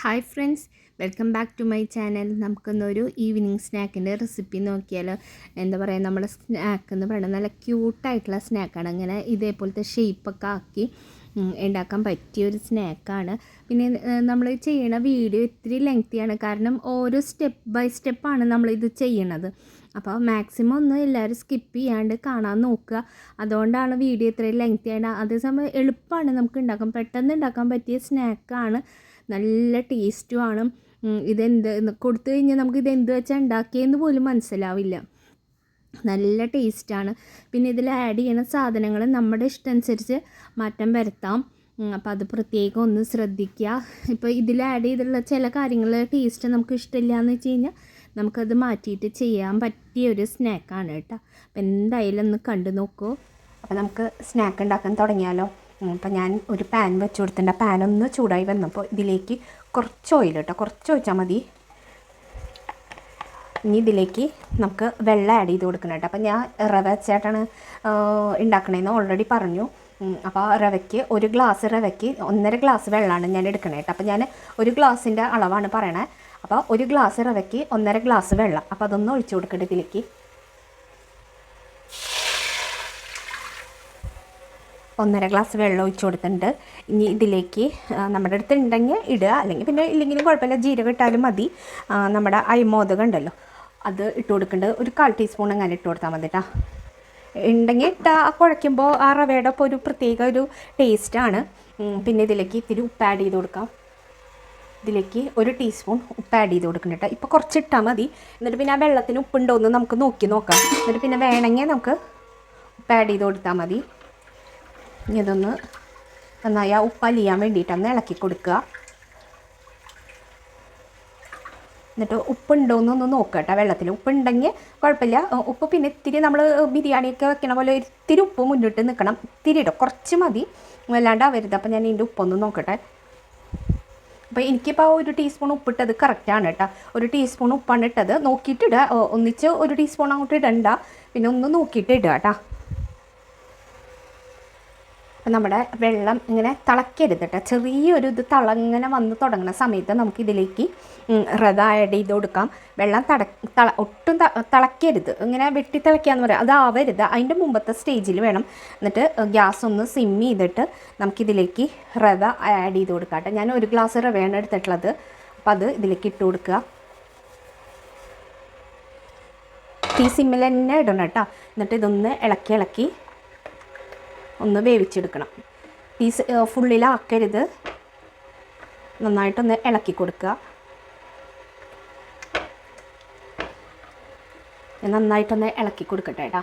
Hi friends welcome back to my channel നമുക്കൊന്നൊരു evening സ്നാക്കിന്റെ recipe നോക്കിയാൽ എന്താ പറയുക നമ്മുടെ സ്നാക്ക് എന്ന് പറയുന്നത് നല്ല ക്യൂട്ടായിട്ടുള്ള സ്നാക്കാണ് അങ്ങനെ ഇതേപോലത്തെ ഷേപ്പൊക്കെ ആക്കി ഉണ്ടാക്കാൻ പറ്റിയ ഒരു സ്നാക്കാണ് പിന്നെ നമ്മൾ ചെയ്യണ വീഡിയോ ഇത്തിരി ലെങ്തിയാണ് കാരണം ഓരോ സ്റ്റെപ്പ് ബൈ സ്റ്റെപ്പാണ് നമ്മളിത് ചെയ്യണത്. അപ്പോൾ മാക്സിമം ഒന്ന് എല്ലാവരും സ്കിപ്പ് ചെയ്യാണ്ട് കാണാൻ നോക്കുക. അതുകൊണ്ടാണ് വീഡിയോ ഇത്രയും ലെങ്തി ആയിട്ട് അതേസമയം എളുപ്പമാണ് നമുക്ക് ഉണ്ടാക്കാൻ പെട്ടെന്ന് ഉണ്ടാക്കാൻ പറ്റിയ സ്നാക്കാണ് നല്ല ടേസ്റ്റുമാണ് ഇതെന്ത് കൊടുത്തു കഴിഞ്ഞാൽ നമുക്ക് ഇത് എന്ത് വെച്ചാൽ ഉണ്ടാക്കിയെന്ന് പോലും മനസ്സിലാവില്ല. നല്ല ടേസ്റ്റാണ് പിന്നെ ഇതിൽ ആഡ് ചെയ്യുന്ന സാധനങ്ങൾ നമ്മുടെ ഇഷ്ടമനുസരിച്ച് മാറ്റം വരുത്താം. അപ്പോൾ അത് പ്രത്യേകം ഒന്ന് ശ്രദ്ധിക്കുക ഇപ്പോൾ ഇതിൽ ആഡ് ചെയ്തിട്ടുള്ള ചില കാര്യങ്ങൾ ടേസ്റ്റ് നമുക്ക് ഇഷ്ടമില്ല എന്ന് വെച്ച് കഴിഞ്ഞാൽ നമുക്കത് മാറ്റിയിട്ട് ചെയ്യാൻ പറ്റിയ ഒരു സ്നാക്കാണ് കേട്ടോ. അപ്പോൾ എന്തായാലും ഒന്ന് കണ്ടു നോക്കൂ. അപ്പോൾ നമുക്ക് സ്നാക്ക് ഉണ്ടാക്കാൻ തുടങ്ങിയാലോ? അപ്പോൾ ഞാൻ ഒരു പാൻ വെച്ച് കൊടുത്തിട്ടുണ്ട്. ആ പാനൊന്ന് ചൂടായി വന്നപ്പോൾ ഇതിലേക്ക് കുറച്ച് ഓയിൽ കേട്ടോ കുറച്ച് ഒഴിച്ചാൽ മതി. ഇനി ഇതിലേക്ക് നമുക്ക് വെള്ളം ആഡ് ചെയ്ത് കൊടുക്കണം കേട്ടോ. അപ്പോൾ ഞാൻ റവ വെച്ചായിട്ടാണ് ഉണ്ടാക്കണേന്ന് ഓൾറെഡി പറഞ്ഞു. അപ്പോൾ ആ റവയ്ക്ക് ഒരു ഗ്ലാസ് റവയ്ക്ക് ഒന്നര ഗ്ലാസ് വെള്ളമാണ് ഞാൻ എടുക്കണേ കേട്ടോ. അപ്പോൾ ഞാൻ ഒരു ഗ്ലാസിന്റെ അളവാണ് പറയണേ. അപ്പോൾ ഒരു ഗ്ലാസ് റവയ്ക്ക് ഒന്നര ഗ്ലാസ് വെള്ളം. അപ്പോൾ അതൊന്ന് ഒഴിച്ചു കൊടുക്കട്ടെ ഇതിലേക്ക്. ഒന്നര ഗ്ലാസ് വെള്ളം ഒഴിച്ചു കൊടുത്തിട്ടുണ്ട്. ഇനി ഇതിലേക്ക് നമ്മുടെ അടുത്ത് ഉണ്ടെങ്കിൽ ഇടുക. അല്ലെങ്കിൽ പിന്നെ ഇല്ലെങ്കിലും കുഴപ്പമില്ല. ജീരകം ഇട്ടാലും മതി. നമ്മുടെ അയമോദകം ഉണ്ടല്ലോ. അത് ഇട്ട് കൊടുക്കേണ്ടത് ഒരു കാൽ ടീസ്പൂൺ അങ്ങനെ ഇട്ട് കൊടുത്താൽ മതി കേട്ടോ ഉണ്ടെങ്കിൽ ഇട്ടാൽ കുഴയ്ക്കുമ്പോൾ ആ റവയുടെ ഒപ്പം ഒരു പ്രത്യേക ഒരു ടേസ്റ്റാണ് പിന്നെ ഇതിലേക്ക് ഇത്തിരി ഉപ്പ് ആഡ് ചെയ്ത് കൊടുക്കാം. ഇതിലേക്ക് ഒരു ടീസ്പൂൺ ഉപ്പ് ആഡ് ചെയ്ത് കൊടുക്കണം കേട്ടോ ഇപ്പോൾ കുറച്ച് ഇട്ടാൽ മതി. എന്നിട്ട് പിന്നെ ആ വെള്ളത്തിന് ഉപ്പുണ്ടോ എന്ന് നമുക്ക് നോക്കി നോക്കാം. എന്നിട്ട് പിന്നെ വേണമെങ്കിൽ നമുക്ക് ഉപ്പ് ആഡ് ചെയ്ത് കൊടുത്താൽ മതി. ഇതൊന്ന് നന്നായി ആ ഉപ്പ് അലിയാൻ വേണ്ടിയിട്ടൊന്ന് ഇളക്കി കൊടുക്കുക. എന്നിട്ട് ഉപ്പുണ്ടോയെന്നൊന്ന് നോക്കട്ടെ വെള്ളത്തിൽ. ഉപ്പുണ്ടെങ്കിൽ കുഴപ്പമില്ല. ഉപ്പ് പിന്നെ ഇത്തിരി നമ്മൾ ബിരിയാണിയൊക്കെ വെക്കണ പോലെ ഇത്തിരി ഉപ്പ് മുന്നിട്ട് നിൽക്കണം. ഇത്തിരി ഇടും. കുറച്ച് മതി. വല്ലാണ്ട് ആവരുത്. അപ്പം ഞാൻ ഇതിന്റെ ഉപ്പൊന്ന് നോക്കട്ടെ. അപ്പോൾ എനിക്കിപ്പോൾ ഒരു ടീസ്പൂൺ ഉപ്പിട്ടത് കറക്റ്റാണ് കേട്ടോ. ഒരു ടീസ്പൂൺ ഉപ്പാണ് ഇട്ടത്. നോക്കിയിട്ടിടുക ഒന്നിച്ച് ഒരു ടീസ്പൂൺ അങ്ങോട്ട് ഇടണ്ട. പിന്നെ ഒന്ന് നോക്കിയിട്ട് ഇടുക കേട്ടോ. നമ്മുടെ വെള്ളം ഇങ്ങനെ തിളക്കരുത് കേട്ടോ. ചെറിയൊരു ഇത് തിളങ്ങനെ വന്ന് തുടങ്ങുന്ന സമയത്ത് നമുക്ക് ഇതിലേക്ക് ഉം, ആഡ് ചെയ്ത് കൊടുക്കാം. വെള്ളം തട തള ഒട്ടും തിളക്കരുത്. ഇങ്ങനെ വെട്ടി തിളയ്ക്കാന്ന് പറയാം. അതാവരുത് അതിന്റെ മുമ്പത്തെ സ്റ്റേജിൽ വേണം എന്നിട്ട് ഗ്യാസ് ഒന്ന് സിം ചെയ്തിട്ട് നമുക്കിതിലേക്ക് റവ ആഡ് ചെയ്ത് കൊടുക്കാം ഞാൻ ഒരു ഗ്ലാസ് റവയാണ് എടുത്തിട്ടുള്ളത്. അപ്പോൾ അത് ഇതിലേക്ക് ഇട്ട് കൊടുക്കുക. തീ സിമ്മിൽ തന്നെ ഇടണം കേട്ടോ. എന്നിട്ട് ഇതൊന്ന് ഇളക്കി ഇളക്കി ഒന്ന് വേവിച്ചെടുക്കണം. പീസ് ഫുള്ളിലാക്കരുത്. നന്നായിട്ടൊന്ന് ഇളക്കി കൊടുക്കുക. ഞാൻ നന്നായിട്ടൊന്ന് ഇളക്കി കൊടുക്കട്ടെ കേട്ടോ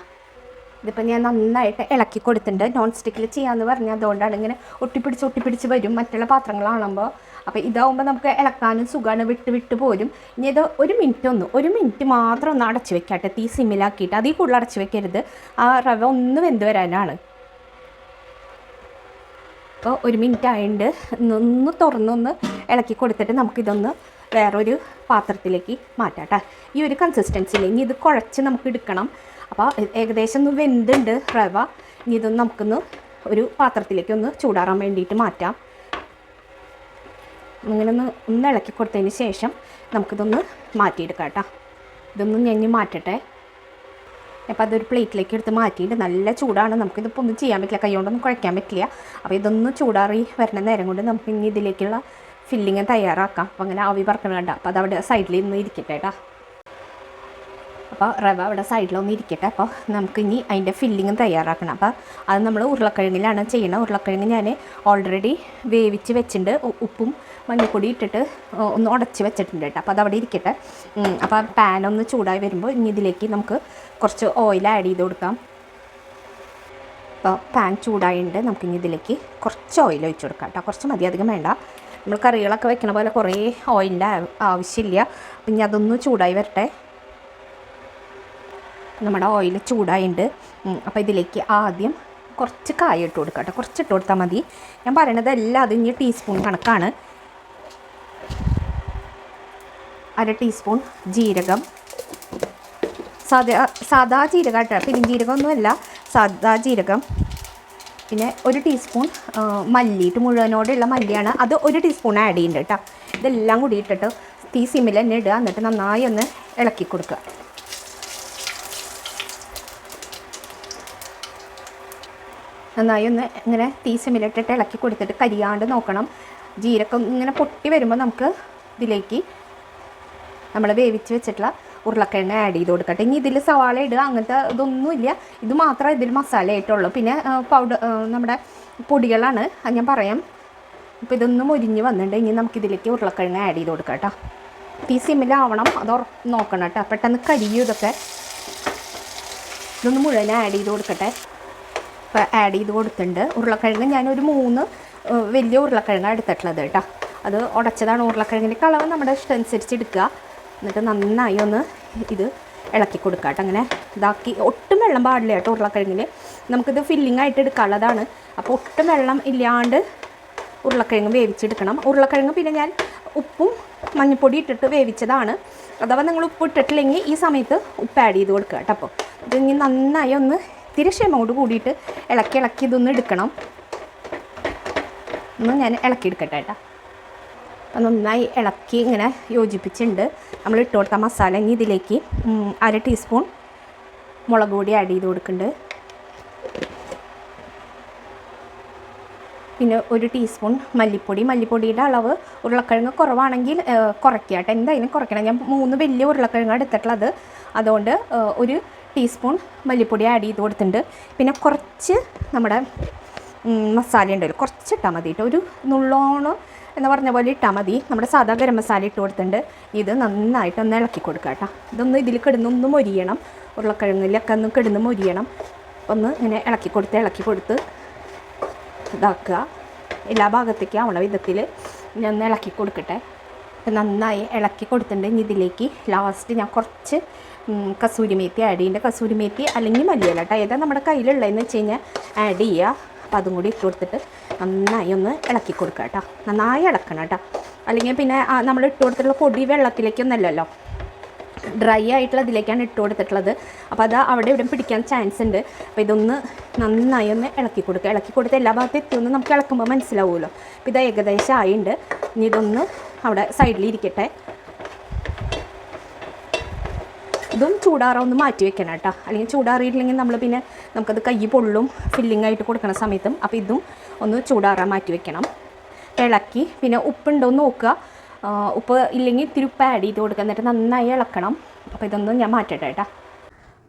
ഇതിപ്പോൾ ഞാൻ നന്നായിട്ട് ഇളക്കി കൊടുത്തിട്ടുണ്ട്. നോൺ സ്റ്റിക്കിൽ ചെയ്യാമെന്ന് പറഞ്ഞാൽ അതുകൊണ്ടാണ് ഇങ്ങനെ ഒട്ടിപ്പിടിച്ച് ഒട്ടിപ്പിടിച്ച് വരും മറ്റുള്ള പാത്രങ്ങളാണുമ്പോൾ അപ്പോൾ ഇതാവുമ്പോൾ നമുക്ക് ഇളക്കാനും സുഖമാണ് വിട്ട് വിട്ട് പോരും. ഇനി ഇത് ഒരു മിനിറ്റ് ഒന്ന് ഒരു മിനിറ്റ് മാത്രം ഒന്ന് അടച്ചു വെക്കാട്ടെ. തീ സിമ്മിലാക്കിയിട്ട് അതിൽ കൂടുതൽ അടച്ചു വെക്കരുത്. ആ റവ ഒന്ന് വെന്ത് വരാനാണ്. അപ്പോൾ ഒരു മിനിറ്റ് ആയതുകൊണ്ട് ഒന്ന് തുറന്നൊന്ന് ഇളക്കി കൊടുത്തിട്ട് നമുക്കിതൊന്ന് വേറൊരു പാത്രത്തിലേക്ക് മാറ്റാം കേട്ടോ ഈ ഒരു കൺസിസ്റ്റൻസിയിൽ ഇനി ഇത് കുഴച്ച് നമുക്ക് എടുക്കണം. അപ്പോൾ ഏകദേശം ഒന്ന് വെന്തുണ്ട് റവ. ഇനി ഇതൊന്ന് നമുക്കൊന്ന് ഒരു പാത്രത്തിലേക്ക് ഒന്ന് ചൂടാറാൻ വേണ്ടിയിട്ട് മാറ്റാം. അങ്ങനെ ഒന്ന് ഒന്ന് ഇളക്കി കൊടുത്തതിന് ശേഷം നമുക്കിതൊന്ന് മാറ്റിയെടുക്കാം കേട്ടോ ഇതൊന്ന് ഞെഞ്ഞ് മാറ്റട്ടെ. അപ്പോൾ അതൊരു പ്ലേറ്റിലേക്ക് എടുത്ത് മാറ്റിയിട്ട് നല്ല ചൂടാണ്. നമുക്കിതിപ്പോൾ ഒന്നും ചെയ്യാൻ പറ്റില്ല. കൈകൊണ്ടൊന്നും കുഴയ്ക്കാൻ പറ്റില്ല. അപ്പോൾ ഇതൊന്ന് ചൂടാറി വരുന്ന നേരം കൊണ്ട് നമുക്ക് ഇനി ഇതിലേക്കുള്ള ഫില്ലിങ് തയ്യാറാക്കാം. അപ്പോൾ അങ്ങനെ ആവി പറക്കണം വേണ്ട അപ്പോൾ അതവിടെ സൈഡിൽ ഇന്ന് ഇരിക്കട്ടെ കേട്ടോ അപ്പോൾ റവ അവിടെ സൈഡിലൊന്ന് ഇരിക്കട്ടെ. അപ്പോൾ നമുക്ക് ഇനി അതിന്റെ ഫില്ലിങ്ങും തയ്യാറാക്കണം. അപ്പോൾ അത് നമ്മൾ ഉരുളക്കിഴങ്ങിലാണ് ചെയ്യണത് ഉരുളക്കിഴങ്ങ് ഞാൻ ഓൾറെഡി വേവിച്ച് വെച്ചിട്ടുണ്ട്. ഉപ്പും മഞ്ഞൾപ്പൊടി ഇട്ടിട്ട് ഒന്ന് ഉടച്ച് വെച്ചിട്ടുണ്ട് കേട്ടോ. അപ്പോൾ അതവിടെ ഇരിക്കട്ടെ. അപ്പോൾ പാൻ ഒന്ന് ചൂടായി വരുമ്പോൾ ഇനി ഇതിലേക്ക് നമുക്ക് കുറച്ച് ഓയിൽ ആഡ് ചെയ്ത് കൊടുക്കാം. അപ്പോൾ പാൻ ചൂടായിട്ടുണ്ട് നമുക്ക് ഇനി ഇതിലേക്ക് കുറച്ച് ഓയിൽ ഒഴിച്ച് കൊടുക്കാം കേട്ടോ. കുറച്ച് മതി അധികം വേണ്ട. നമ്മൾ കറികളൊക്കെ വെക്കണ പോലെ കുറേ ഓയിലിന്റെ ആവശ്യമില്ല. അപ്പം ഇനി അതൊന്ന് ചൂടായി വരട്ടെ. നമ്മുടെ ഓയിൽ ചൂടായിട്ടുണ്ട് അപ്പോൾ ഇതിലേക്ക് ആദ്യം കുറച്ച് കായ ഇട്ട് കൊടുക്കാം കേട്ടോ. കുറച്ച് ഇട്ട് കൊടുത്താൽ മതി. ഞാൻ പറയണത് എല്ലാം അത് ഇനി ടീസ്പൂൺ കണക്കാണ്. അര ടീസ്പൂൺ ജീരകം. സാധാ സാധാ ജീരകം കേട്ടോ. പെരുംജീരകമൊന്നുമല്ല സാധാ ജീരകം. പിന്നെ ഒരു ടീസ്പൂൺ മല്ലിയിട്ട് മുഴുവനോടുള്ള മല്ലിയാണ്. അത് ഒരു ടീസ്പൂൺ ആഡ് ചെയ്യുന്നുണ്ട് കേട്ടോ. ഇതെല്ലാം കൂടി ഇട്ടിട്ട് തീ സിമ്മിൽ തന്നെ ഇടുക. എന്നിട്ട് നന്നായി ഒന്ന് ഇളക്കി കൊടുക്കുക. നന്നായി ഒന്ന് ഇങ്ങനെ തീ സിമ്മിലിട്ടിട്ട് ഇളക്കി കൊടുത്തിട്ട് കരിയാണ്ട് നോക്കണം. ജീരകം ഇങ്ങനെ പൊട്ടി വരുമ്പോൾ നമുക്ക് ഇതിലേക്ക് നമ്മൾ വേവിച്ച് വെച്ചിട്ടുള്ള ഉരുളക്കിഴങ്ങ് ആഡ് ചെയ്ത് കൊടുക്കട്ടെ. ഇനി ഇതിൽ സവാള ഇടുക അങ്ങനത്തെ ഇതൊന്നുമില്ല ഇത് മാത്രമേ ഇതിൽ മസാല ആയിട്ടുള്ളൂ. പിന്നെ പൗഡർ നമ്മുടെ പൊടികളാണ്. അത് ഞാൻ പറയാം. ഇപ്പോൾ ഇതൊന്നും മുരിഞ്ഞ് വന്നിട്ടുണ്ട്. ഇനി നമുക്കിതിലേക്ക് ഉരുളക്കിഴങ്ങ് ആഡ് ചെയ്ത് കൊടുക്കാം കേട്ടോ. തീ സിമ്മിലാവണം അത് നോക്കണം കേട്ടോ. പെട്ടെന്ന് കരിയും ഇതൊക്കെ. ഇതൊന്ന് മുഴുവൻ ആഡ് ചെയ്ത് കൊടുക്കട്ടെ. ആഡ് ചെയ്ത് കൊടുത്തിട്ടുണ്ട്. ഉരുളക്കിഴങ്ങ് ഞാനൊരു മൂന്ന് വലിയ ഉരുളക്കിഴങ്ങ് എടുത്തിട്ടുള്ളത് കേട്ടോ. അത് ഉടച്ചതാണ് ഉരുളക്കിഴങ്ങിന്റെ കളവ് നമ്മുടെ ഇഷ്ടം അനുസരിച്ച് എടുക്കുക. എന്നിട്ട് നന്നായി ഒന്ന് ഇത് ഇളക്കി കൊടുക്കുക കേട്ടോ. അങ്ങനെ ഇതാക്കി ഒട്ടും വെള്ളം പാടില്ല കേട്ടോ ഉരുളക്കിഴങ്ങിൽ നമുക്കിത് ഫില്ലിംഗ് ആയിട്ട് എടുക്കാനുള്ളതാണ്. അപ്പോൾ ഒട്ടും വെള്ളം ഇല്ലാണ്ട് ഉരുളക്കിഴങ്ങ് വേവിച്ചെടുക്കണം. ഉരുളക്കിഴങ്ങ് പിന്നെ ഞാൻ ഉപ്പും മഞ്ഞൾപ്പൊടി ഇട്ടിട്ട് വേവിച്ചതാണ്. അഥവാ നിങ്ങൾ ഉപ്പ് ഇട്ടിട്ടില്ലെങ്കിൽ ഈ സമയത്ത് ഉപ്പ് ആഡ് ചെയ്ത് കൊടുക്കുക കേട്ടോ. അപ്പോൾ ഇത് ഇനി നന്നായി ഒന്ന് ഇത്തിരി ക്ഷമയോട് കൂടിയിട്ട് ഇളക്കി ഇളക്കി ഇതൊന്ന് എടുക്കണം. ഒന്ന് ഞാൻ ഇളക്കി എടുക്കട്ടെ കേട്ടോ. അപ്പം നന്നായി ഇളക്കി ഇങ്ങനെ യോജിപ്പിച്ചിട്ടുണ്ട്. നമ്മൾ ഇട്ട് കൊടുത്ത മസാല ഇനി ഇതിലേക്ക് അര ടീസ്പൂൺ മുളക് പൊടി ആഡ് ചെയ്ത് കൊടുക്കുന്നുണ്ട്. പിന്നെ ഒരു ടീസ്പൂൺ മല്ലിപ്പൊടി. മല്ലിപ്പൊടിയുടെ അളവ് ഉരുളക്കിഴങ്ങ് കുറവാണെങ്കിൽ കുറയ്ക്കുക കേട്ടോ. എന്തായാലും കുറയ്ക്കണം. ഞാൻ മൂന്ന് വലിയ ഉരുളക്കിഴങ്ങ് എടുത്തിട്ടുള്ളത്. അതുകൊണ്ട് ഒരു ടീസ്പൂൺ മല്ലിപ്പൊടി ആഡ് ചെയ്ത് കൊടുത്തിട്ടുണ്ട്. പിന്നെ കുറച്ച് നമ്മുടെ മസാല ഉണ്ടല്ലോ കുറച്ച് ഇട്ടാൽ മതി ഒരു നുള്ളോണ് എന്ന് പറഞ്ഞ പോലെ ഇട്ടാൽ മതി. നമ്മുടെ സാധാ ഗരം മസാല ഇട്ട് കൊടുത്തിട്ടുണ്ട്. ഇത് നന്നായിട്ട് ഒന്ന് ഇളക്കി കൊടുക്കുക കേട്ടോ. ഇതൊന്ന് ഇതിൽ കിടന്ന് ഒന്ന് മൊരിയണം. ഉരുളക്കിഴങ്ങിലൊക്കെ ഒന്ന് കിടന്ന് മൊരിയണം. ഒന്ന് ഇങ്ങനെ ഇളക്കി കൊടുത്ത് ഇളക്കി കൊടുത്ത് ഇതാക്കുക. എല്ലാ ഭാഗത്തേക്കും ആവണ വിധത്തിൽ ഞാൻ ഒന്ന് ഇളക്കി കൊടുക്കട്ടെ. നന്നായി ഇളക്കി കൊടുത്തിട്ടുണ്ട്. ഇനി ഇതിലേക്ക് ലാസ്റ്റ് ഞാൻ കുറച്ച് കസൂരിമേത്തി കസൂരി മേത്തി ആഡ് ചെയ്യുന്നുണ്ട് കസൂരി മേത്തി അല്ലെങ്കിൽ മല്ലിയില കേട്ടോ ഏതാ നമ്മുടെ കയ്യിലുള്ളതെന്ന് വെച്ച് കഴിഞ്ഞാൽ ആഡ് ചെയ്യുക. അപ്പോൾ അതും കൂടി ഇട്ട് കൊടുത്തിട്ട് നന്നായി ഒന്ന് ഇളക്കി കൊടുക്കുക കേട്ടോ നന്നായി ഇളക്കണം കേട്ടോ അല്ലെങ്കിൽ പിന്നെ നമ്മൾ ഇട്ട് കൊടുത്തിട്ടുള്ള പൊടി വെള്ളത്തിലേക്കൊന്നല്ലല്ലോ. ഡ്രൈ ആയിട്ടുള്ള ഇതിലേക്കാണ് ഇട്ട് കൊടുത്തിട്ടുള്ളത്. അപ്പോൾ അത് അവിടെ ഇവിടെ പിടിക്കാൻ ചാൻസ് ഉണ്ട്. അപ്പോൾ ഇതൊന്ന് നന്നായി ഒന്ന് ഇളക്കി കൊടുക്കുക. ഇളക്കി കൊടുത്ത് എല്ലാ ഭാഗത്തും എത്തുമെന്ന് നമുക്ക് ഇളക്കുമ്പോൾ മനസ്സിലാവുമല്ലോ. അപ്പോൾ ഇത് ഏകദേശം ആയിട്ടുണ്ട് ഇനി ഇതൊന്ന് അവിടെ സൈഡിൽ ഇരിക്കട്ടെ ഇതും ചൂടാറാൻ ഒന്ന് മാറ്റി വെക്കണം കേട്ടോ. അല്ലെങ്കിൽ ചൂടാറിയിട്ടില്ലെങ്കിൽ നമ്മൾ പിന്നെ നമുക്കത് കൈ പൊള്ളും ഫില്ലിംഗ് ആയിട്ട് കൊടുക്കുന്ന സമയത്തും. അപ്പോൾ ഇതും ഒന്ന് ചൂടാറാൻ മാറ്റി വെക്കണം. ഇളക്കി പിന്നെ ഉപ്പുണ്ടോ എന്ന് നോക്കുക. ഉപ്പ് ഇല്ലെങ്കിൽ ഇത്തിരി ആഡ് ചെയ്ത് കൊടുക്കുക. എന്നിട്ട് നന്നായി ഇളക്കണം. അപ്പോൾ ഇതൊന്നും ഞാൻ മാറ്റട്ടെ കേട്ടോ.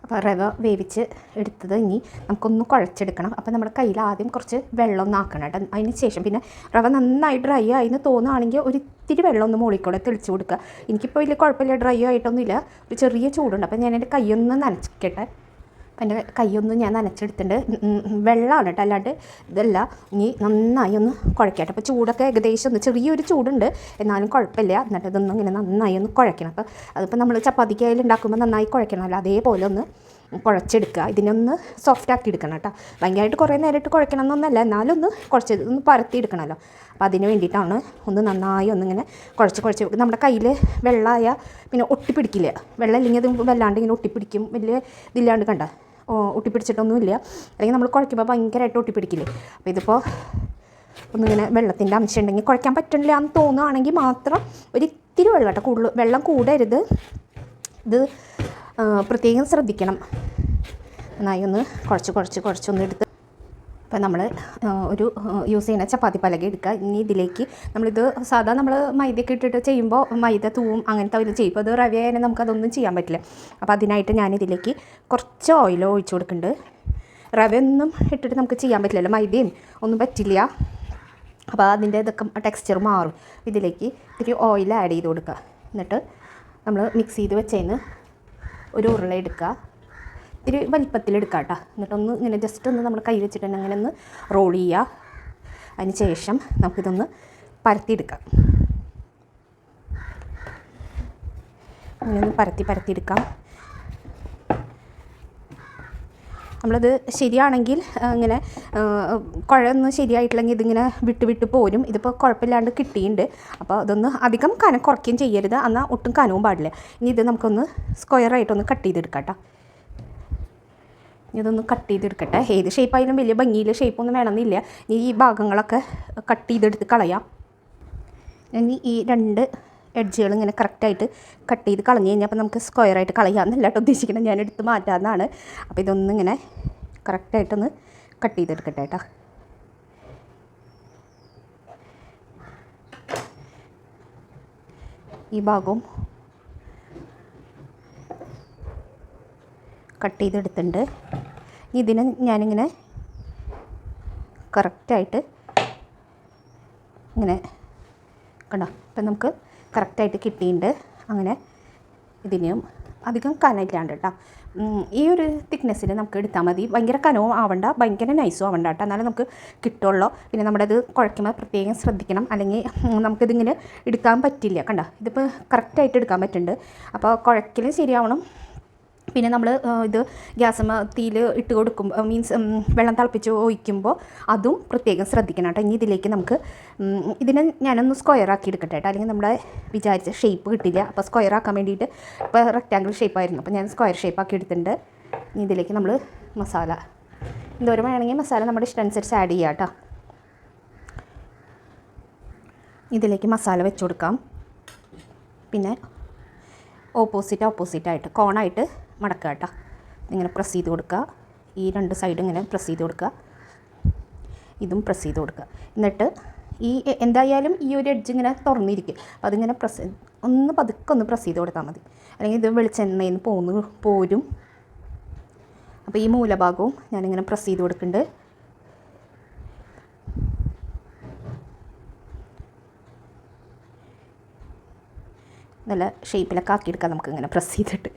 അപ്പോൾ റവ വേവിച്ച് എടുത്തത് ഇനി നമുക്കൊന്ന് കുഴച്ചെടുക്കണം. അപ്പോൾ നമ്മുടെ കയ്യിൽ ആദ്യം കുറച്ച് വെള്ളം ഒന്ന് ആക്കണം കേട്ടോ. അതിന് ശേഷം പിന്നെ റവ നന്നായി ഡ്രൈ ആയി എന്ന് തോന്നുകയാണെങ്കിൽ ഒരു ഇത്തിരി വെള്ളം ഒന്ന് മുകളിൽ തെളിച്ച് കൊടുക്കുക. എനിക്കിപ്പോൾ വലിയ കുഴപ്പമില്ല ഡ്രൈ ആയിട്ടൊന്നുമില്ല. ഒരു ചെറിയ ചൂടുണ്ട്. അപ്പോൾ ഞാൻ എന്റെ ഒന്ന് നനച്ചിക്കട്ടെ. അപ്പം എന്റെ കൈയൊന്നും ഞാൻ നനച്ചെടുത്തിട്ടുണ്ട്. വെള്ളമാണ് കേട്ടോ അല്ലാണ്ട് ഇതല്ല. ഇനി നന്നായി ഒന്ന് കുഴക്കട്ടെ. അപ്പോൾ ചൂടൊക്കെ ഏകദേശം ഒന്ന് ചെറിയൊരു ചൂടുണ്ട്. എന്നാലും കുഴപ്പമില്ല. എന്നിട്ട് ഇതൊന്നും ഇങ്ങനെ നന്നായി ഒന്ന് കുഴക്കണം. അപ്പോൾ അതിപ്പോൾ നമ്മൾ ചപ്പാത്തിക്കായാലും ഉണ്ടാക്കുമ്പോൾ നന്നായി കുഴക്കണമല്ലോ അതേപോലെ ഒന്ന് കുഴച്ചെടുക്കുക. ഇതിനൊന്ന് സോഫ്റ്റ് ആക്കി എടുക്കണം കേട്ടോ. ഭയങ്കരമായിട്ട് കുറേ നേരിട്ട് കുഴക്കണം എന്നൊന്നല്ല. എന്നാലും ഒന്ന് കുറച്ച് ഒന്ന് പരത്തി എടുക്കണമല്ലോ. അപ്പോൾ അതിന് വേണ്ടിയിട്ടാണ് ഒന്ന് നന്നായി ഒന്നിങ്ങനെ കുഴച്ച് കുഴച്ച് വെക്കുക. നമ്മുടെ കയ്യിൽ വെള്ളമായ പിന്നെ ഒട്ടിപ്പിടിക്കില്ല? വെള്ളം ഇല്ലെങ്കിൽ അത് വല്ലാണ്ട് ഇങ്ങനെ ഒട്ടിപ്പിടിക്കും. വലിയ ഇതില്ലാണ്ട് കണ്ട? ഒട്ടിപ്പിടിച്ചിട്ടൊന്നുമില്ല. അല്ലെങ്കിൽ നമ്മൾ കുഴയ്ക്കുമ്പോൾ ഭയങ്കരമായിട്ട് ഒട്ടിപ്പിടിക്കില്ലേ? അപ്പോൾ ഇതിപ്പോൾ ഒന്നിങ്ങനെ വെള്ളത്തിന്റെ അംശം ഉണ്ടെങ്കിൽ കുഴയ്ക്കാൻ പറ്റില്ല എന്ന് തോന്നുകയാണെങ്കിൽ മാത്രം ഒരിത്തിരി വെള്ളം കേട്ടോ. കൂടുതൽ വെള്ളം കൂടരുത്. ഇത് പ്രത്യേകം ശ്രദ്ധിക്കണം. നന്നായി ഒന്ന് കുഴച്ച് കുഴച്ച് കുഴച്ചൊന്ന് എടുത്ത് അപ്പോൾ നമ്മൾ ഒരു യൂസ് ചെയ്യുന്ന ചപ്പാത്തി പലക എടുക്കുക. ഇനി ഇതിലേക്ക് നമ്മളിത് സാധാ നമ്മൾ മൈദയൊക്കെ ഇട്ടിട്ട് ചെയ്യുമ്പോൾ മൈദ തൂവും അങ്ങനത്തെ ഒരു ചെയ്യും. ഇപ്പോൾ ഇത് റവ ആയാലും നമുക്കതൊന്നും ചെയ്യാൻ പറ്റില്ല. അപ്പോൾ അതിനായിട്ട് ഞാനിതിലേക്ക് കുറച്ച് ഓയിൽ ഒഴിച്ചു കൊടുക്കുന്നുണ്ട്. റവ ഒന്നും ഇട്ടിട്ട് നമുക്ക് ചെയ്യാൻ പറ്റില്ലല്ലോ. മൈദയും ഒന്നും പറ്റില്ല. അപ്പോൾ അതിന്റെ ഇതൊക്കെ ടെക്സ്ചർ മാറും. ഇതിലേക്ക് ഇത്തിരി ഓയിൽ ആഡ് ചെയ്ത് കൊടുക്കുക. എന്നിട്ട് നമ്മൾ മിക്സ് ചെയ്ത് വെച്ചതിന് ഒരു ഉരുള എടുക്കുക. ഇത്തിരി വലിപ്പത്തിലെടുക്കാം കേട്ടോ എന്നിട്ടൊന്ന് ഇങ്ങനെ ജസ്റ്റ് ഒന്ന് നമ്മൾ കൈ വെച്ചിട്ട് തന്നെ അങ്ങനെ ഒന്ന് റോൾ ചെയ്യുക അതിന് ശേഷം നമുക്കിതൊന്ന് പരത്തിയെടുക്കാം. അങ്ങനെയൊന്ന് പരത്തി പരത്തിയെടുക്കാം. നമ്മളത് ശരിയാണെങ്കിൽ ഇങ്ങനെ കുഴയൊന്നും ശരിയായിട്ടില്ലെങ്കിൽ ഇതിങ്ങനെ വിട്ട് വിട്ട് പോരും. ഇതിപ്പോൾ കുഴപ്പമില്ലാണ്ട് കിട്ടിയിട്ടുണ്ട്. അപ്പോൾ അതൊന്ന് അധികം കനം കുറയ്ക്കുകയും ചെയ്യരുത്. എന്നാൽ ഒട്ടും കനവും പാടില്ല. ഇനി ഇത് നമുക്കൊന്ന് സ്ക്വയറായിട്ടൊന്ന് കട്ട് ചെയ്തെടുക്കാം കേട്ടോ ഇതൊന്ന് കട്ട് ചെയ്തെടുക്കട്ടെ. ഏത് ഷേപ്പായാലും വലിയ ഭംഗിയിൽ ഷേപ്പൊന്നും വേണമെന്നില്ല. ഇനി ഈ ഭാഗങ്ങളൊക്കെ കട്ട് ചെയ്തെടുത്ത് കളയാം. ഇനി ഈ രണ്ട് എഡ്ജുകൾ ഇങ്ങനെ കറക്റ്റായിട്ട് കട്ട് ചെയ്ത് കളഞ്ഞു കഴിഞ്ഞാൽ അപ്പോൾ നമുക്ക് സ്ക്വയറായിട്ട് കളയാമെന്നല്ല കേട്ടോ ഉദ്ദേശിക്കണം. ഞാൻ എടുത്ത് മാറ്റാമെന്നാണ്. അപ്പോൾ ഇതൊന്നിങ്ങനെ കറക്റ്റായിട്ടൊന്ന് കട്ട് ചെയ്തെടുക്കട്ടെ കേട്ടോ. ഈ ഭാഗവും കട്ട് ചെയ്തെടുത്തിട്ടുണ്ട്. ഇതിനെ ഞാനിങ്ങനെ കറക്റ്റായിട്ട് ഇങ്ങനെ കണ്ടോ? അപ്പം നമുക്ക് കറക്റ്റായിട്ട് കിട്ടിയിട്ടുണ്ട്. അങ്ങനെ ഇതിനെയും അധികം കനയില്ലാണ്ട് കേട്ടോ. ഈ ഒരു തിക്നെസ്സിൽ നമുക്ക് എടുത്താൽ മതി. ഭയങ്കര കനവും ആവണ്ട ഭയങ്കര നൈസും ആവണ്ട കേട്ടോ. എന്നാലും നമുക്ക് കിട്ടുള്ളൂ. പിന്നെ നമ്മുടെ ഇത് കുഴയ്ക്കുമ്പോൾ പ്രത്യേകം ശ്രദ്ധിക്കണം. അല്ലെങ്കിൽ നമുക്കിതിങ്ങനെ എടുക്കാൻ പറ്റില്ല. കണ്ടോ? ഇതിപ്പോൾ കറക്റ്റായിട്ട് എടുക്കാൻ പറ്റുന്നുണ്ട്. അപ്പോൾ കുഴക്കലും ശരിയാവണം. പിന്നെ നമ്മൾ ഇത് ഗ്യാസ് തീയിൽ ഇട്ട് കൊടുക്കുമ്പോൾ മീൻസ് വെള്ളം തിളപ്പിച്ച് ഒഴിക്കുമ്പോൾ അതും പ്രത്യേകം ശ്രദ്ധിക്കണം കേട്ടോ. ഇനി ഇതിലേക്ക് നമുക്ക് ഇതിനെ ഞാനൊന്ന് സ്ക്വയർ ആക്കി എടുക്കട്ടെ കേട്ടോ. അല്ലെങ്കിൽ നമ്മുടെ വിചാരിച്ച ഷേപ്പ് കിട്ടില്ല. അപ്പോൾ സ്ക്വയർ ആക്കാൻ വേണ്ടിയിട്ട് ഇപ്പോൾ റെക്റ്റാങ്കിൾ ഷേപ്പായിരുന്നു അപ്പോൾ ഞാൻ സ്ക്വയർ ഷേപ്പ് ആക്കി എടുത്തിട്ടുണ്ട്. ഇനി ഇതിലേക്ക് നമ്മൾ മസാല എന്തോരം വേണമെങ്കിൽ മസാല നമ്മുടെ ഇഷ്ടമനുസരിച്ച് ആഡ് ചെയ്യാം കേട്ടോ. ഇതിലേക്ക് മസാല വെച്ച് കൊടുക്കാം. പിന്നെ ഓപ്പോസിറ്റ് ഓപ്പോസിറ്റ് ആയിട്ട് കോണായിട്ട് മടക്കുക കേട്ടോ. ഇങ്ങനെ പ്രസ് ചെയ്ത് കൊടുക്കുക. ഈ രണ്ട് സൈഡും ഇങ്ങനെ പ്രസ് ചെയ്ത് കൊടുക്കുക. ഇതും പ്രസ് ചെയ്ത് കൊടുക്കുക. എന്നിട്ട് ഈ എന്തായാലും ഈ ഒരു എഡ്ജ് ഇങ്ങനെ തുറന്നിരിക്കും. അപ്പോൾ അതിങ്ങനെ പ്രസ് ഒന്ന് പതുക്കെ ഒന്ന് പ്രസ് ചെയ്ത് കൊടുത്താൽ മതി. അല്ലെങ്കിൽ ഇത് വെളിച്ചെണ്ണയിൽ നിന്ന് പോന്ന് പോരും. അപ്പോൾ ഈ മൂലഭാഗവും ഞാനിങ്ങനെ പ്രസ് ചെയ്ത് കൊടുക്കുന്നുണ്ട്. നല്ല ഷേപ്പിലൊക്കെ ആക്കിയെടുക്കാം നമുക്കിങ്ങനെ പ്രസ് ചെയ്തിട്ട്.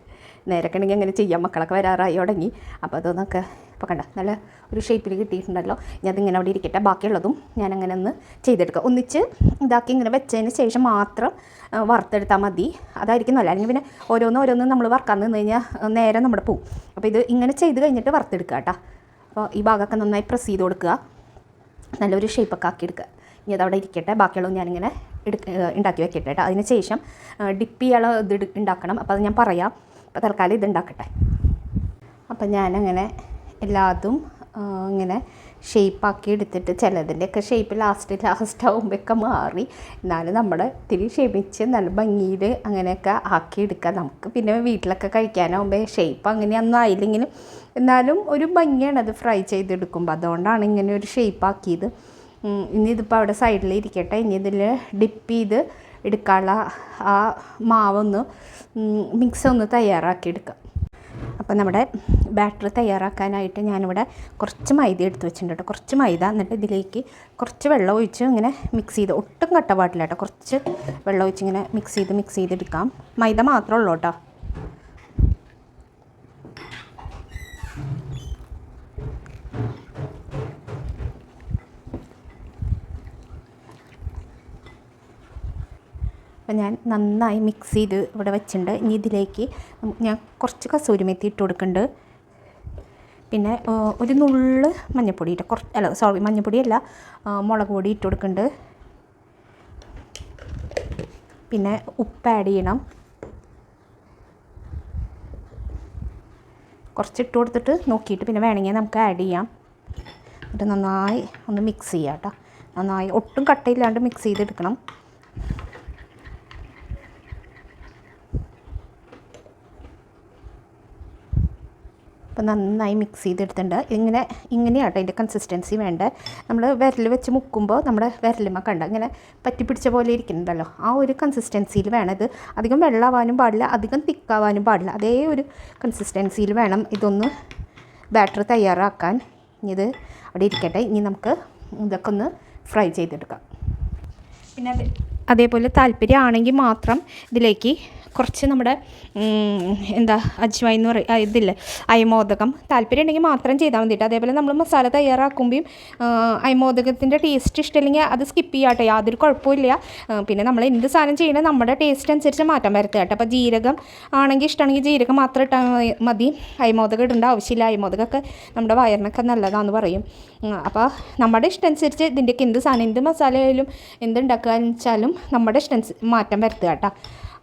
നേരൊക്കെ ഉണ്ടെങ്കിൽ അങ്ങനെ ചെയ്യാം. മക്കളൊക്കെ വരാറായി തുടങ്ങി. അപ്പോൾ അതൊന്നൊക്കെ ഇപ്പോൾ കണ്ട? നല്ല ഒരു ഷേപ്പിൽ കിട്ടിയിട്ടുണ്ടല്ലോ. ഞാൻ അതിങ്ങനെ അവിടെ ഇരിക്കട്ടെ. ബാക്കിയുള്ളതും ഞാൻ അങ്ങനെ ഒന്ന് ചെയ്തെടുക്കുക ഒന്നിച്ച് ഇതാക്കി ഇങ്ങനെ വെച്ചതിന് ശേഷം മാത്രം വറുത്തെടുത്താൽ മതി. അതായിരിക്കും നല്ല അല്ലെങ്കിൽ പിന്നെ ഓരോന്ന് ഓരോന്ന് നമ്മൾ വറുക്കാൻ നിന്ന് കഴിഞ്ഞാൽ നേരെ നമ്മുടെ പോവും. അപ്പോൾ ഇത് ഇങ്ങനെ ചെയ്ത് കഴിഞ്ഞിട്ട് വറുത്തെടുക്കുക കേട്ടോ. അപ്പോൾ ഈ ഭാഗമൊക്കെ നന്നായി പ്രസ് ചെയ്ത് കൊടുക്കുക. നല്ലൊരു ഷേപ്പൊക്കെ ആക്കി എടുക്കുക. ഇനി അതവിടെ ഇരിക്കട്ടെ. ബാക്കിയുള്ളതും ഞാനിങ്ങനെ എടുക്ക ഉണ്ടാക്കി വെക്കട്ടെ കേട്ടോ. അതിന് ശേഷം ഡിപ്പ് ചെയ്യാനുള്ള ഇത് ഉണ്ടാക്കണം. അപ്പോൾ അത് ഞാൻ പറയാം. അപ്പോൾ തൽക്കാലം ഇത് ഉണ്ടാക്കട്ടെ അപ്പം ഞാനങ്ങനെ എല്ലാതും ഇങ്ങനെ ഷേപ്പാക്കി എടുത്തിട്ട് ചിലതിന്റെയൊക്കെ ഷേപ്പ് ലാസ്റ്റ് ലാസ്റ്റ് ആകുമ്പോഴൊക്കെ മാറി. എന്നാലും നമ്മൾ ഇത്തിരി ക്ഷമിച്ച് നല്ല ഭംഗിയിൽ അങ്ങനെയൊക്കെ ആക്കി എടുക്കാം. നമുക്ക് പിന്നെ വീട്ടിലൊക്കെ കഴിക്കാനാകുമ്പോൾ ഷേപ്പ് അങ്ങനെയൊന്നും ആയില്ലെങ്കിലും എന്നാലും ഒരു ഭംഗിയാണ് അത് ഫ്രൈ ചെയ്തെടുക്കുമ്പോൾ അതുകൊണ്ടാണ് ഇങ്ങനെ ഒരു ഷേപ്പ് ആക്കിയത്. ഉം, ഇനി ഇതിപ്പോൾ അവിടെ സൈഡിൽ ഇരിക്കട്ടെ. ഇനി ഇതിൽ ഡിപ്പ് ചെയ്ത് എടുക്കാനുള്ള ആ മാവൊന്ന് മിക്സ് ഒന്ന് തയ്യാറാക്കി എടുക്കാം. അപ്പോൾ നമ്മുടെ ബാറ്റർ തയ്യാറാക്കാനായിട്ട് ഞാനിവിടെ കുറച്ച് മൈദ എടുത്ത് വെച്ചിട്ടുണ്ട് കേട്ടോ. കുറച്ച് മൈദ എന്നിട്ട് ഇതിലേക്ക് കുറച്ച് വെള്ളം ഒഴിച്ച് ഇങ്ങനെ മിക്സ് ചെയ്ത് ഒട്ടും കട്ട പാടില്ല കേട്ടോ. കുറച്ച് വെള്ളം ഒഴിച്ച് ഇങ്ങനെ മിക്സ് ചെയ്ത് മിക്സ് ചെയ്തെടുക്കാം. മൈദ മാത്രമേ ഉള്ളൂ കേട്ടോ. അപ്പോൾ ഞാൻ നന്നായി മിക്സ് ചെയ്ത് ഇവിടെ വെച്ചിട്ടുണ്ട്. ഇനി ഇതിലേക്ക് ഞാൻ കുറച്ച് കസൂരി മെത്തി ഇട്ട് കൊടുക്കുന്നുണ്ട്. പിന്നെ ഒരു നുള്ള് മഞ്ഞൾപ്പൊടി ഇട്ട് കുറച്ച് അല്ല സോറി മഞ്ഞൾപ്പൊടിയല്ല മുളക് പൊടി ഇട്ട് കൊടുക്കുന്നുണ്ട്. പിന്നെ ഉപ്പ് ആഡ് ചെയ്യണം. കുറച്ച് ഇട്ട് കൊടുത്തിട്ട് നോക്കിയിട്ട് പിന്നെ വേണമെങ്കിൽ നമുക്ക് ആഡ് ചെയ്യാം. എന്നിട്ട് നന്നായി ഒന്ന് മിക്സ് ചെയ്യാം കേട്ടോ നന്നായി ഒട്ടും കട്ടയില്ലാണ്ട് മിക്സ് ചെയ്തെടുക്കണം. അപ്പോൾ നന്നായി മിക്സ് ചെയ്തെടുത്തിട്ടുണ്ട്. ഇങ്ങനെ ഇങ്ങനെയാട്ടോ അതിന്റെ കൺസിസ്റ്റൻസി വേണ്ടത് നമ്മൾ വിരൽ വെച്ച് മുക്കുമ്പോൾ നമ്മുടെ വിരലുമ്മ കണ്ട ഇങ്ങനെ പറ്റി പിടിച്ച പോലെ ഇരിക്കുന്നുണ്ടല്ലോ. ആ ഒരു കൺസിസ്റ്റൻസിയിൽ വേണം ഇത്. അധികം വെള്ളമാവാനും പാടില്ല അധികം തിക്കാവാനും പാടില്ല. അതേ ഒരു കൺസിസ്റ്റൻസിയിൽ വേണം ഇതൊന്ന് ബാറ്റർ തയ്യാറാക്കാൻ. ഇനി ഇത് അവിടെ ഇരിക്കട്ടെ. ഇനി നമുക്ക് ഇതൊക്കെ ഒന്ന് ഫ്രൈ ചെയ്തെടുക്കാം. പിന്നെ അത് അതേപോലെ താല്പര്യമാണെങ്കിൽ മാത്രം ഇതിലേക്ക് കുറച്ച് നമ്മുടെ എന്താ അജ്വൈൻ എന്ന് പറയും ഇതില്ലേ അയമോദകം താല്പര്യം ഉണ്ടെങ്കിൽ മാത്രം ചെയ്താൽ മതി അതേപോലെ നമ്മൾ മസാല തയ്യാറാക്കുമ്പോൾ അയമോദകത്തിന്റെ ടേസ്റ്റ് ഇഷ്ടമില്ലെങ്കിൽ അത് സ്കിപ്പ് ചെയ്യാട്ടെ. യാതൊരു കുഴപ്പമില്ല പിന്നെ നമ്മൾ എന്ത് സാധനം ചെയ്യണേ നമ്മുടെ ടേസ്റ്റ് അനുസരിച്ച് മാറ്റം വരുത്തുക കേട്ടോ. അപ്പോൾ ജീരകം ആണെങ്കിൽ ഇഷ്ടമാണെങ്കിൽ ജീരകം മാത്രം ഇട്ടാൽ മതി. അയമോദകം ഇടേണ്ട ആവശ്യമില്ല. അയമോദകമൊക്കെ നമ്മുടെ വയറിനൊക്കെ നല്ലതാണെന്ന് പറയും. അപ്പോൾ നമ്മുടെ ഇഷ്ടം അനുസരിച്ച് ഇതിന്റെയൊക്കെ എന്ത് സാധനം എന്ത് മസാല ആയാലും എന്ത് ഉണ്ടാക്കുക വെച്ചാലും നമ്മുടെ ഇഷ്ടം മാറ്റം വരുത്തുക കേട്ടോ.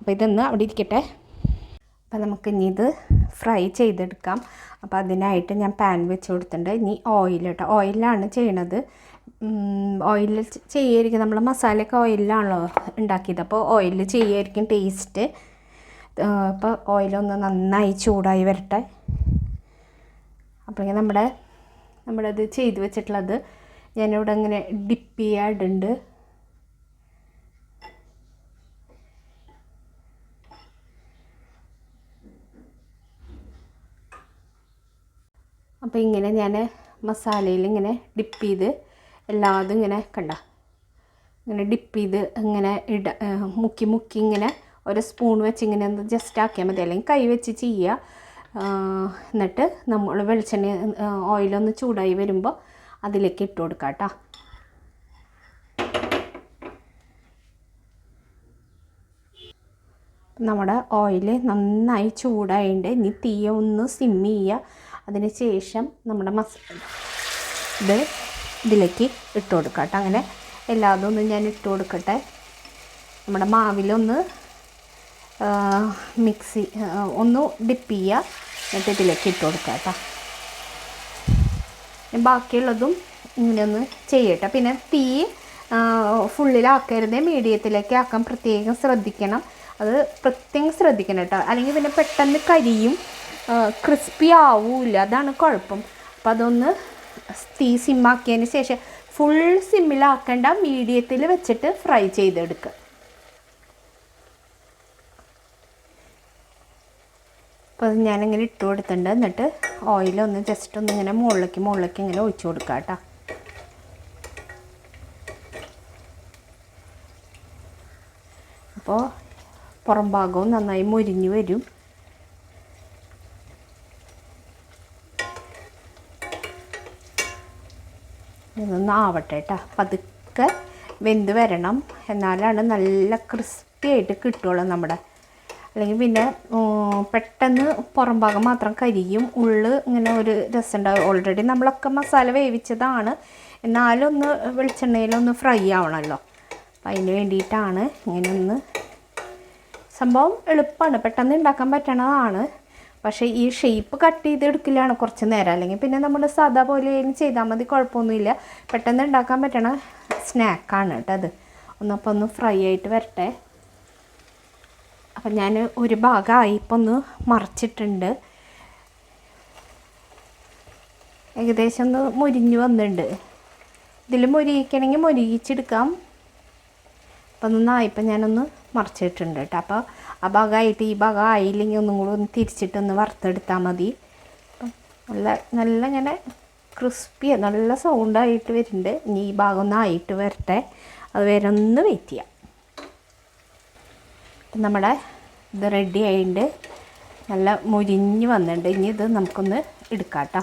അപ്പോൾ ഇതൊന്ന് അവിടെ ഇരിക്കട്ടെ. അപ്പം അപ്പോൾ നമുക്ക് ഇനി ഇത് ഫ്രൈ ചെയ്തെടുക്കാം. അപ്പോൾ അതിനായിട്ട് ഞാൻ പാൻ വെച്ച് കൊടുത്തിട്ടുണ്ട്. ഇനി ഓയിൽ കേട്ടോ. ഓയിലാണ് ചെയ്യണത്. ഓയിലിൽ ചെയ്യായിരിക്കും. നമ്മൾ മസാലയൊക്കെ ഓയിലാണല്ലോ ഉണ്ടാക്കിയത്. അപ്പോൾ ഓയിലിൽ ചെയ്യായിരിക്കും ടേസ്റ്റ് അപ്പോൾ ഓയിലൊന്ന് നന്നായി ചൂടായി വരട്ടെ. അപ്പോൾ നമ്മുടെ നമ്മുടെ അത് ചെയ്ത് വെച്ചിട്ടുള്ളത് ഞാനിവിടെ ഇങ്ങനെ ഡിപ്പ് ചെയ്യാറുണ്ട്. അപ്പോൾ ഇങ്ങനെ ഞാൻ മസാലയിൽ ഇങ്ങനെ ഡിപ്പ് ചെയ്ത് എല്ലാതും ഇങ്ങനെ കണ്ട. ഇങ്ങനെ ഡിപ്പ് ചെയ്ത് ഇങ്ങനെ ഇട മുക്കി മുക്കി ഇങ്ങനെ ഒരു സ്പൂൺ വെച്ച് ഇങ്ങനെ ഒന്ന് ജസ്റ്റ് ആക്കിയാൽ മതി. അല്ലെങ്കിൽ കൈ വെച്ച് ചെയ്യുക എന്നിട്ട് നമ്മൾ വെളിച്ചെണ്ണ ഓയിലൊന്ന് ചൂടായി വരുമ്പോൾ അതിലേക്ക് ഇട്ട് കൊടുക്കാം കേട്ടോ നമ്മുടെ ഓയിൽ നന്നായി ചൂടായിട്ട് ഇനി തീയ ഒന്ന് സിമ്മ് ചെയ്യുക അതിന് ശേഷം നമ്മുടെ മസാല ഇത് ഇതിലേക്ക് ഇട്ട് കൊടുക്കാം കേട്ടോ. അങ്ങനെ എല്ലാതും ഒന്ന് ഞാൻ ഇട്ട് കൊടുക്കട്ടെ. നമ്മുടെ മാവിലൊന്ന് മിക്സി ഒന്ന് ഡിപ്പ് ചെയ്യുക. എന്നിട്ട് ഇതിലേക്ക് ഇട്ട് കൊടുക്കുക കേട്ടോ. ബാക്കിയുള്ളതും ഇങ്ങനെയൊന്ന് ചെയ്യട്ടെ. പിന്നെ തീ ഫുള്ളിലാക്കരുത്. മീഡിയത്തിലേക്ക് ആക്കാൻ പ്രത്യേകം ശ്രദ്ധിക്കണം. അത് പ്രത്യേകം ശ്രദ്ധിക്കണം കേട്ടോ. അല്ലെങ്കിൽ പിന്നെ പെട്ടെന്ന് കരിയും. ക്രിസ്പി ആവൂല. അതാണ് കുഴപ്പം. അപ്പം അതൊന്ന് തീ സിമ്മാക്കിയതിന് ശേഷം ഫുൾ സിമ്മിലാക്കേണ്ട മീഡിയത്തിൽ വെച്ചിട്ട് ഫ്രൈ ചെയ്തെടുക്കുക അപ്പോൾ അത് ഞാനിങ്ങനെ ഇട്ട് കൊടുത്തിട്ടുണ്ട്. എന്നിട്ട് ഓയിലൊന്ന് ജസ്റ്റ് ഒന്ന് ഇങ്ങനെ മുകളിലേക്ക് മുകളിലേക്ക് ഇങ്ങനെ ഒഴിച്ചു കൊടുക്കുക കേട്ടോ. അപ്പോൾ പുറം ഭാഗവും നന്നായി മുരിഞ്ഞ് വരും. ഇതൊന്ന് ആവട്ടെ കേട്ടോ പതുക്കെ വെന്ത് വരണം. എന്നാലാണ് നല്ല ക്രിസ്പി ആയിട്ട് കിട്ടുള്ളൂ നമ്മുടെ. അല്ലെങ്കിൽ പിന്നെ പെട്ടെന്ന് പുറം ഭാഗം മാത്രം കരിയും. ഉള്ളു ഇങ്ങനെ ഒരു രസമുണ്ടാവും ഓൾറെഡി നമ്മളൊക്കെ മസാല വേവിച്ചതാണ്. എന്നാലും ഒന്ന് വെളിച്ചെണ്ണയിലൊന്ന് ഫ്രൈ ആവണമല്ലോ അപ്പം അതിന് വേണ്ടിയിട്ടാണ് ഇങ്ങനെ ഒന്ന് സംഭവം എളുപ്പമാണ് പെട്ടെന്ന് ഉണ്ടാക്കാൻ പറ്റണതാണ്. പക്ഷേ ഈ ഷേപ്പ് കട്ട് ചെയ്തെടുക്കലാണ് കുറച്ച് നേരം. അല്ലെങ്കിൽ പിന്നെ നമ്മൾ സാധാ പോലെ ചെയ്താൽ മതി കുഴപ്പമൊന്നുമില്ല. പെട്ടെന്ന് ഉണ്ടാക്കാൻ പറ്റണ സ്നാക്കാണ് കേട്ടോ അത്. ഒന്നപ്പോൾ ഒന്ന് ഫ്രൈ ആയിട്ട് വരട്ടെ. അപ്പം ഞാൻ ഒരു ഭാഗമായി ഇപ്പം ഒന്ന് മറിച്ചിട്ടുണ്ട്. ഏകദേശം ഒന്ന് മുരിഞ്ഞ് വന്നിട്ടുണ്ട് ഇതിൽ മുരിയിക്കണമെങ്കിൽ മുരിയിച്ചെടുക്കാം. അപ്പം നന്നായിപ്പം ഞാനൊന്ന് മറിച്ചിട്ടുണ്ട് കേട്ടോ. അപ്പോൾ ആ ഭാഗമായിട്ട് ഈ ഭാഗം ആയില്ലെങ്കിൽ ഒന്നും കൂടി ഒന്ന് തിരിച്ചിട്ടൊന്ന് വറുത്തെടുത്താൽ മതി. നല്ല നല്ല ഇങ്ങനെ ക്രിസ്പി നല്ല സൗണ്ടായിട്ട് വരുന്നുണ്ട്. ഇനി ഈ ഭാഗം ഒന്ന് ആയിട്ട് വരട്ടെ. അത് വരെ ഒന്ന് വെയിറ്റ് ചെയ്യാം. നമ്മുടെ ഇത് റെഡി ആയിട്ടുണ്ട്. നല്ല മുരിഞ്ഞ് വന്നിട്ടുണ്ട്. ഇനി ഇത് നമുക്കൊന്ന് എടുക്കാം കേട്ടോ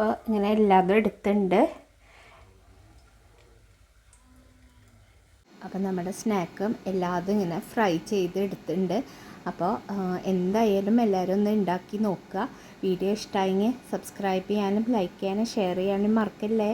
അപ്പോൾ ഇങ്ങനെ എല്ലാതും എടുത്തിട്ടുണ്ട്. അപ്പോൾ നമ്മുടെ സ്നാക്കും എല്ലാതും ഇങ്ങനെ ഫ്രൈ ചെയ്ത് എടുത്തിട്ടുണ്ട്. അപ്പോൾ എന്തായാലും എല്ലാവരും ഒന്ന് ഉണ്ടാക്കി നോക്കുക. വീഡിയോ ഇഷ്ടമായെങ്കിൽ സബ്സ്ക്രൈബ് ചെയ്യാനും ലൈക്ക് ചെയ്യാനും ഷെയർ ചെയ്യാനും മറക്കല്ലേ?